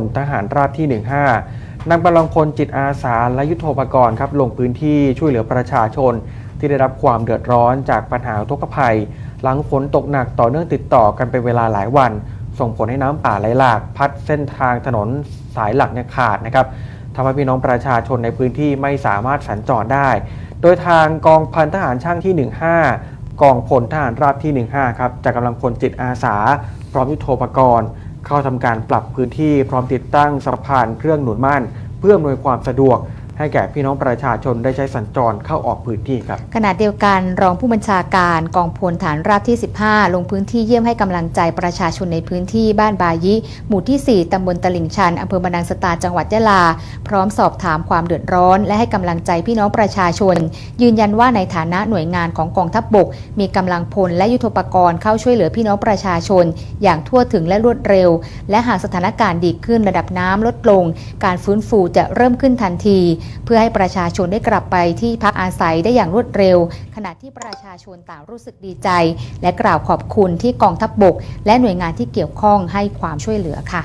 ลทหารราบที่ 15นำกำลังพลจิตอาสาและยุทโธปกรณ์ครับลงพื้นที่ช่วยเหลือประชาชน ที่ได้รับความเดือดร้อนจากปัญหาอุกภัย หลังฝนตกหนักต่อเนื่องติดต่อกันเป็นเวลาหลายวัน ส่งผลให้น้ำป่าไหลหลาก พัดเส้นทางถนนสายหลักเนี่ยขาดนะครับทำให้พี่น้องประชาชนในพื้นที่ไม่สามารถสัญจรได้ โดยทางกองพันทหารช่างที่ 15 กองพลทหารราบที่ 15 ครับจากกำลังพลจิตอาสา พร้อมยุทโธปกรณ์ เข้าทำการปรับพื้นที่พร้อมติดตั้งสะพานเครื่องหนุนม่าน เพื่ออำนวยความสะดวก ให้แก่พี่น้องประชาชนได้ใช้สัญจรเข้าออกพื้นที่ครับ ขณะเดียวกันรองผู้บัญชาการกองพลฐานราบที่ 15 ลงพื้นที่เยี่ยมให้กำลังใจประชาชนในพื้นที่บ้านบายิ หมู่ที่ 4ตำบลตลิ่งชันอำเภอบรรนังสตาจังหวัดยะลา พร้อมสอบถามความเดือดร้อน และให้กำลังใจพี่น้องประชาชน ยืนยันว่าในฐานะหน่วยงานของกองทัพบบก มีกำลังพลและยุทธปกรณ์เข้าช่วยเหลือพี่น้องประชาชน อย่างทั่วถึงและรวดเร็ว และหากสถานการณ์ดีขึ้นระดับน้ำลดลง การฟื้นฟูจะเริ่มขึ้นทันทีเพื่อให้ประชาชนได้กลับไปที่พักอาศัยได้อย่างรวดเร็ว ขณะที่ประชาชนต่างรู้สึกดีใจ และกล่าวขอบคุณที่กองทัพบบก และหน่วยงานที่เกี่ยวข้องให้ความช่วยเหลือค่ะ